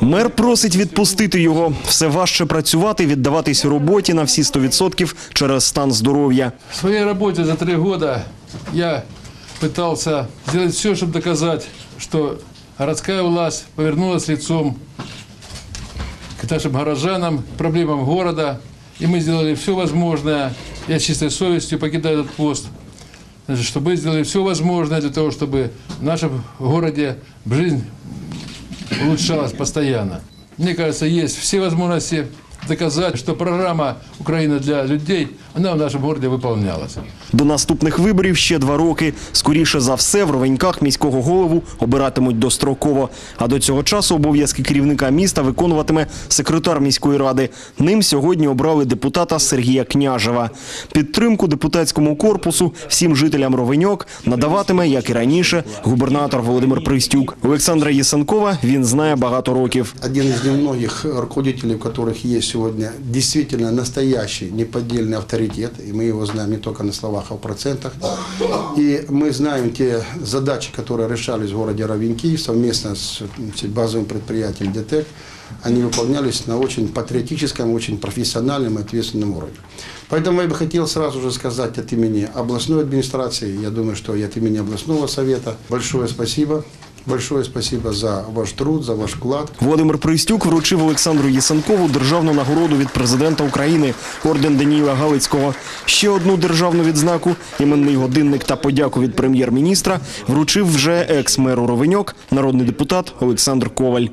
Мер просить відпустити його. Все важче працювати, віддаватись роботі на всі 100% через стан здоров'я. В своей работе за три года я пытался сделать все, чтобы доказать, что городская власть повернулась лицом к нашим горожанам, к проблемам города. И мы сделали все возможное. Я с чистой совестью покидаю этот пост. Значит, чтобы мы сделали все возможное для того, чтобы в нашем городе жизнь улучшалась постоянно. Мне кажется, есть все возможности доказать, что программа «Украина для людей», она в нашем городе выполнялась. До наступних виборів ще два роки. Скоріше за все, в Ровеньках міського голову обиратимуть достроково. А до цього часу обов'язки керівника міста виконуватиме секретар міської ради. Ним сьогодні обрали депутата Сергія Княжева. Підтримку депутатському корпусу всім жителям Ровеньок надаватиме, як і раніше, губернатор Володимир Пристюк. Олександра Єсенкова він знає багато років. один из немногих руководителей, у которых есть сегодня действительно настоящий неподдельный авторитет, и мы его знаем не только на словах, а в процентах. И мы знаем те задачи, которые решались в городе Равенки совместно с базовым предприятием ДТЭК, они выполнялись на очень патриотическом, очень профессиональном и ответственном уровне. Поэтому я бы хотел сразу же сказать от имени областной администрации, я думаю, что и от имени областного совета, большое спасибо. Большое спасибо за ваш труд, за ваш вклад. Володимир Пристюк вручив Олександру Єсенкову державну нагороду від президента України орден Даніїла Галицького. Ще одну державну відзнаку іменний годинник та подяку від прем'єр-міністра вручив вже екс-меру Ровеньок, народний депутат Олександр Коваль.